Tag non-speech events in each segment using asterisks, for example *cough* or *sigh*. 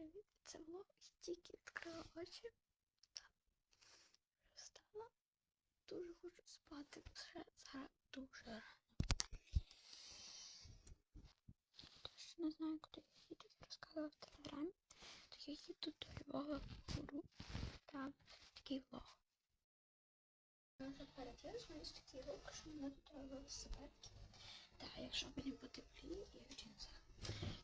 привіт! Це влог. Тільки відкрила очі. Встала. Дуже хочу спати. Вже зараз дуже рано. Тож не знаю, куди я їду. Розказала в телеграмі. То я їду до Львова гуру. Там такий влог. Я вже такий лук, що мене тут велосипедки. Так, якщо мені потепліє, я одінуся.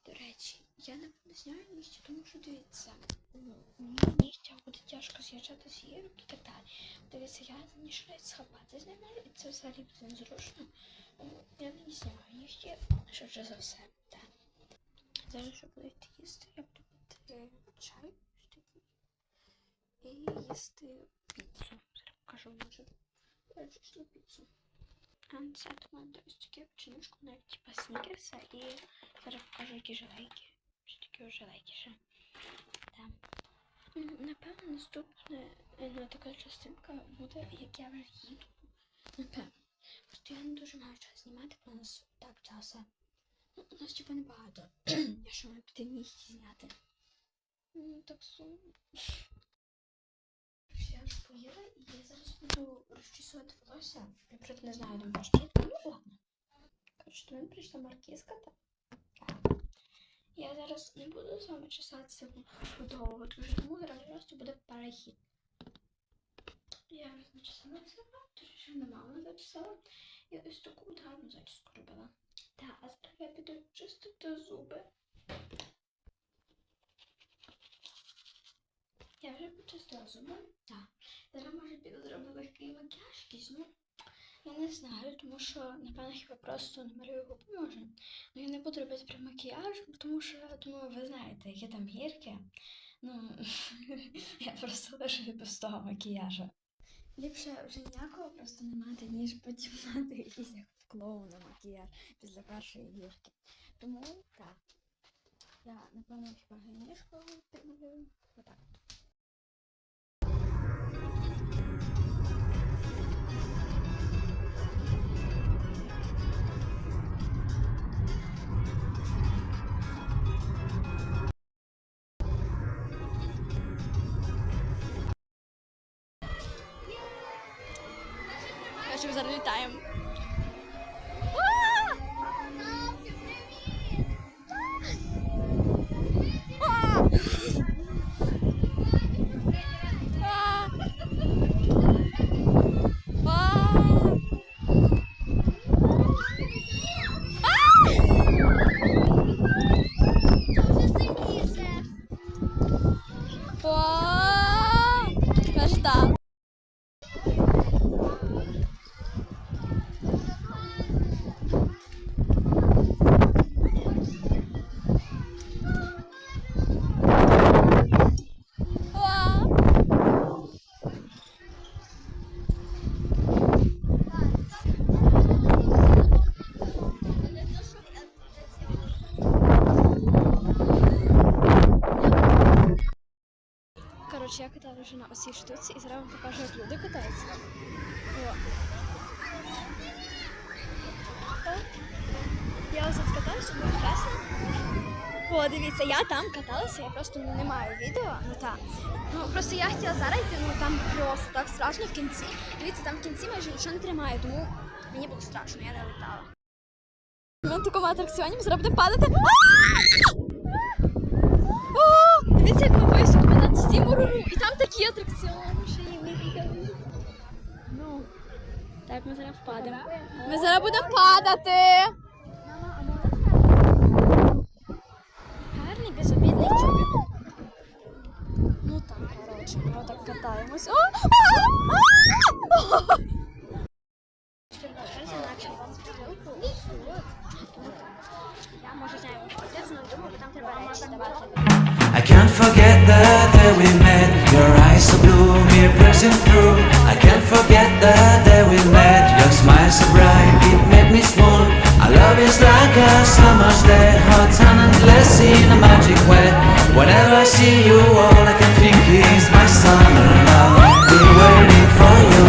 До речі, я не зняти нігті, тому що дивіться, ну, мені нігтях буде тяжко з'їжджати з гірок і так далі. Дивіться, я не шляють схапати з ними, і це взагалі буде незручно. Я не знімаю нігті, швидше за все. Зараз що буду йти їсти, я буду пити чай. І їсти піцу. Зараз покажу, може. Я чисто піцу. Це тут ось таке печенюшку, навіть типа снікерса і зараз покажу, які желейки. Ось такі желейки ще. Там. Напевно, наступне е, ну, така частинка буде, як я вже їду. Напевно. Просто я не дуже маю час знімати, бо у нас так часу. Ну, у нас типа небагато. *clears throat* Якщо ми піти нігті зняти. Ну, так сумно. Я поїла і я зараз розчісувати. Я просто не знаю, моя щітка. Ну ладно. Коротше, до мене прийшла маркізка та. Я зараз не буду з вами чесатися довго, дуже тому зараз просто буде перехід. Я дуже ще не мама зачесала. І ось таку гарну зачіску робила. Так, а зараз я піду чистити зуби. Я вже почистила зуби. Так. Зараз може піду зроблю легкий макіяж якийсь, ну. Я не знаю, тому що, напевно, хіба просто намалюю губи може. Ну я не буду робити прям макіяж, тому що, я думаю, ви знаєте, які там гірки. Ну, *laughs* я просто лише без того макіяжу. Ліпше вже ніякого просто не мати, ніж потім мати якийсь як в клоуна макіяж після першої гірки. Тому так. Я, напевно, хіба генішку підмалюю. Отак. She was was already time. Коротше, я катала вже на оцій штуці і зараз вам покажу, як люди катаються. О. Я ось тут дуже класно. О, дивіться, я там каталася, я просто ну, не маю відео. Ну так. Ну просто я хотіла зараз йти, ну там просто так страшно в кінці. Дивіться, там в кінці майже нічого не тримає, тому мені було страшно, я не летала. Ми на такому атракціоні ми падати. Дивіться, як ми високо над Стімуру. Ну, так, ми зараз впадемо. Ми зараз будемо падати. Гарний, безобідний чубик. Ну так, коротше, ми отак катаємось. О! А! А! Я можу знаю, що це, але думаю, там треба речі давати. I can't forget the day we met. Your eyes so blue, me piercing through. I can't forget the day we met. Your smile so bright, it made me small. Our love is like a summer's day, hot and endless in a magic way. Whenever I see you, all I can think is my summer love. Been waiting for you,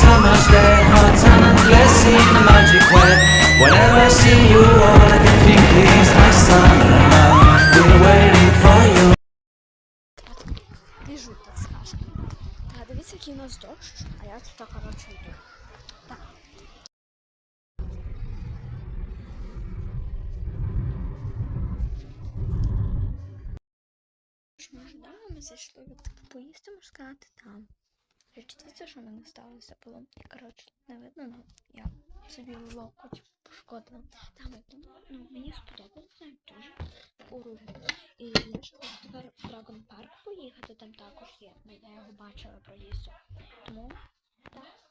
summer's day, hot and endless in a magic way. Whenever I see you, all I can think is my summer love. Waiting for you. Біжу, так скажемо. Дивіться, який у нас дощ, а я тут коротше йду. Так. Ми зайшли поїсти, можна сказати, там. Дивіться, що в мене сталося було. І, коротше, не видно, ну, я собі локоть пошкодила. Там, ну, мені сподобалося дуже уроги. І я тепер в Драгон Парк поїхати, там також є. Ну, Я його бачила проїзду. Тому так.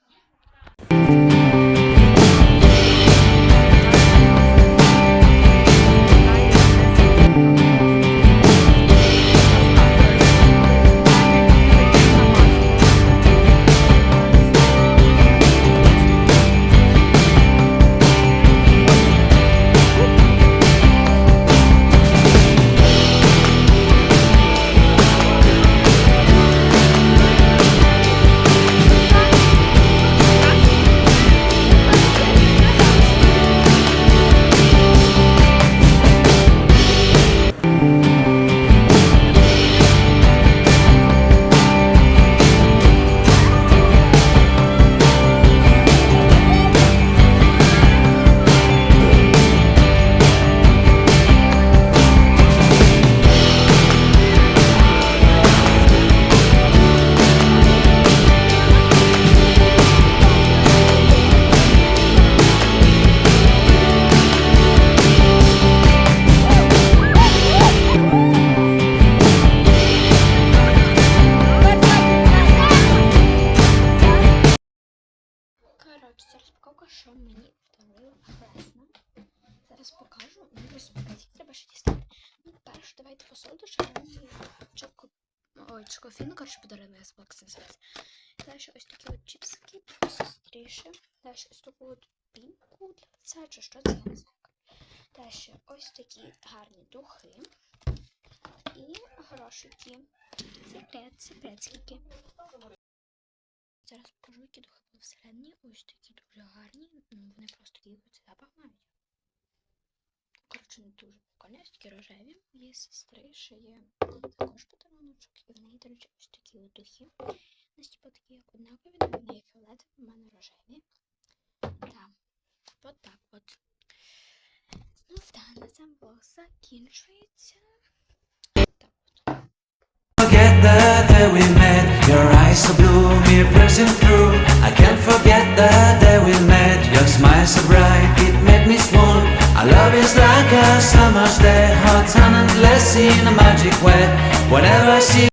Ще дістати. Ну, перше, давайте по солодощам. Чоко... Ой, чокофіну, коротше, подарили це називається. Далі ось такі от чіпсики, посестріше. Далі ось таку от пінку для лиця, чи що це, я не знаю. Далі ось такі гарні духи. І грошики. Секрет, секретські. Зараз покажу, які духи були всередині. Ось такі дуже гарні. Ну, вони просто такі от запах мають. Коротше, не дуже прикольні, такі рожеві. Є сестри, ще є також подаруночок. І в неї, до речі, ось такі духи. У нас типу такі як однакові, але вони є фіолетові, в мене рожеві. Так, от так от. Ну так, на цьому влог закінчується. Так от. so blue, me piercing through. I can't forget the day we met. Your smile so bright, love is like a summer's day, hot and endless in a magic way. Whenever I see